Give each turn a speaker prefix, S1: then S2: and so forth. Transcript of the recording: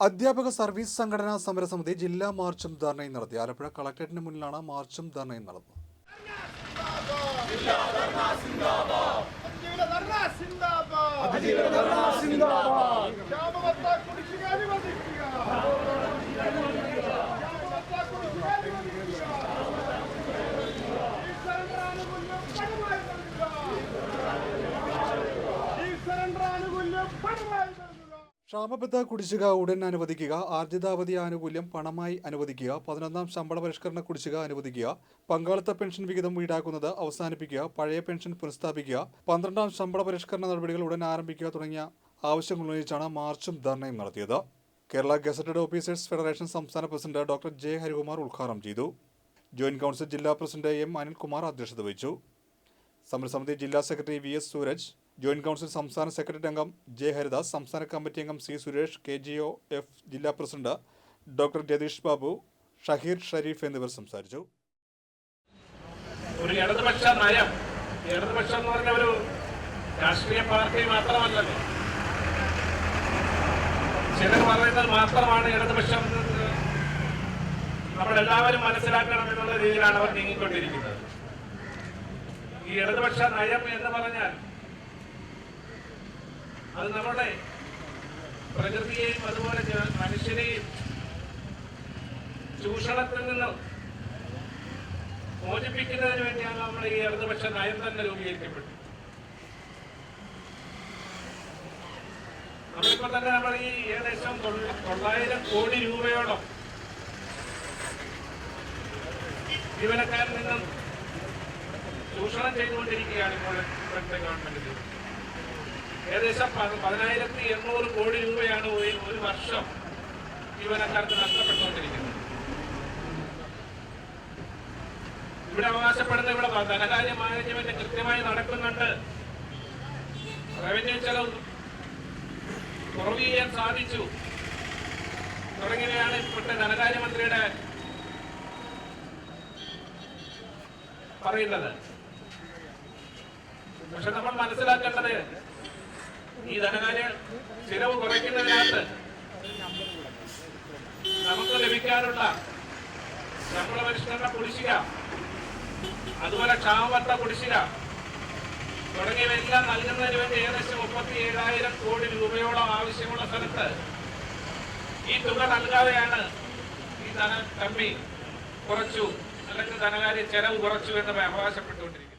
S1: അധ്യാപക സർവീസ് സംഘടനാ സമരസമിതി ജില്ലാ മാർച്ചും ധർണയും നടത്തി ആലപ്പുഴ കളക്ടറേറ്റിന് മുന്നിലാണ് മാർച്ചും ധർണയും നടന്നത്
S2: ഈ ആനുകൂല്യം പണമായി
S1: ക്ഷാമബദ്ധ കുടിശ്ശിക ഉടൻ അനുവദിക്കുക ആർജിതാവധി ആനുകൂല്യം പണമായി അനുവദിക്കുക പതിനൊന്നാം ശമ്പള പരിഷ്കരണ കുടിശ്ശിക അനുവദിക്കുക പങ്കാളിത്ത പെൻഷൻ വിഹിതം ഈടാക്കുന്നത് അവസാനിപ്പിക്കുക പഴയ പെൻഷൻ പുനഃസ്ഥാപിക്കുക പന്ത്രണ്ടാം ശമ്പള പരിഷ്കരണ നടപടികൾ ഉടൻ ആരംഭിക്കുക തുടങ്ങിയ ആവശ്യങ്ങൾ ഉന്നയിച്ചാണ് മാർച്ചും ധർണയും നടത്തിയത്. കേരള ഗസറ്റഡ് ഓഫീസേഴ്സ് ഫെഡറേഷൻ സംസ്ഥാന പ്രസിഡന്റ് ഡോക്ടർ ജെ ഹരികുമാർ ഉദ്ഘാടനം ചെയ്തു. ജോയിന്റ് കൗൺസിൽ ജില്ലാ പ്രസിഡന്റ് എം അനിൽകുമാർ അധ്യക്ഷത വഹിച്ചു. സമരസമിതി ജില്ലാ secretary V S Sooraj joint council സംസ്ഥാന സെക്രട്ടറി അംഗം ജെ ഹരിദാസ് സംസ്ഥാന കമ്മിറ്റി അംഗം C Suresh K G O F ജില്ലാ പ്രസിഡന്റ് ഡോക്ടർ ജതീഷ് ബാബു ഷഹീർ ഷരീഫ് എന്നിവർ സംസാരിച്ചു.
S3: ഒരു ഇടതുപക്ഷ നയം ഇടതുപക്ഷം എന്ന് പറഞ്ഞ ഒരു രാഷ്ട്രീയ പാർട്ടി മാത്രമല്ലല്ലോ. ചിലർ പറയുന്നത് മാത്രമാണ് ഇടതുപക്ഷം നമ്മളെല്ലാവരും മനസ്സിലാക്കണം എന്നുള്ള രീതിയിലാണ് അവർ നീങ്ങിക്കൊണ്ടിരിക്കുന്നത്. ഈ ഇടതുപക്ഷ നയം എന്ന് പറഞ്ഞാൽ അത് നമ്മുടെ പ്രകൃതിയെയും അതുപോലെ മനുഷ്യനെയും ചൂഷണത്തിൽ നിന്നും മോചിപ്പിക്കുന്നതിന് വേണ്ടിയാണ് നമ്മൾ ഈ ഇടതുപക്ഷ നയം തന്നെ രൂപീകരിക്കപ്പെട്ടത്. നമ്മളിപ്പോ തന്നെ നമ്മൾ ഈ ഏകദേശം തൊള്ള- തൊള്ളായിരം കോടി രൂപയോളം ജീവനക്കാരിൽ നിന്നും ചൂഷണം ചെയ്തുകൊണ്ടിരിക്കുകയാണ് ഇപ്പോൾ ഇപ്പോഴത്തെ ഗവൺമെന്റ് ഏകദേശം പതിനായിരത്തി എണ്ണൂറ് കോടി രൂപയാണ് ഒരു വർഷം ജീവനക്കാർക്ക് നഷ്ടപ്പെട്ടുകൊണ്ടിരിക്കുന്നത്. ഇവിടെ അവകാശപ്പെടുന്ന ഇവിടെ ധനകാര്യ മാനേജ്മെന്റ് കൃത്യമായി നടക്കുന്നുണ്ട്. റവന്യൂ ചെലവ് കുറവ് ചെയ്യാൻ സാധിച്ചു. തുടങ്ങിയവയാണ് ഇപ്പോഴത്തെ ധനകാര്യമന്ത്രിയുടെ പറയുന്നത്. പക്ഷെ നമ്മൾ മനസ്സിലാക്കേണ്ടത് ഈ ധനകാര്യ ചിലവ് കുറയ്ക്കുന്നതിനകത്ത് നമുക്ക് ലഭിക്കാനുള്ള ശമ്പള പരിഷ്കരണ കുടിശ്ശിക അതുപോലെ ക്ഷാമബത്ത കുടിശ്ശിക തുടങ്ങിയവയെല്ലാം നൽകുന്നതിന് വേണ്ടി ഏകദേശം മുപ്പത്തി ഏഴായിരം കോടി രൂപയോളം ആവശ്യമുള്ള സ്ഥലത്ത് ഈ തുക നൽകാതെയാണ് ഈ ധന കമ്മി കുറച്ചു അല്ലെങ്കിൽ ധനകാര്യ ചെലവ് കുറച്ചു എന്ന് അവകാശപ്പെട്ടുകൊണ്ടിരിക്കുന്നത്.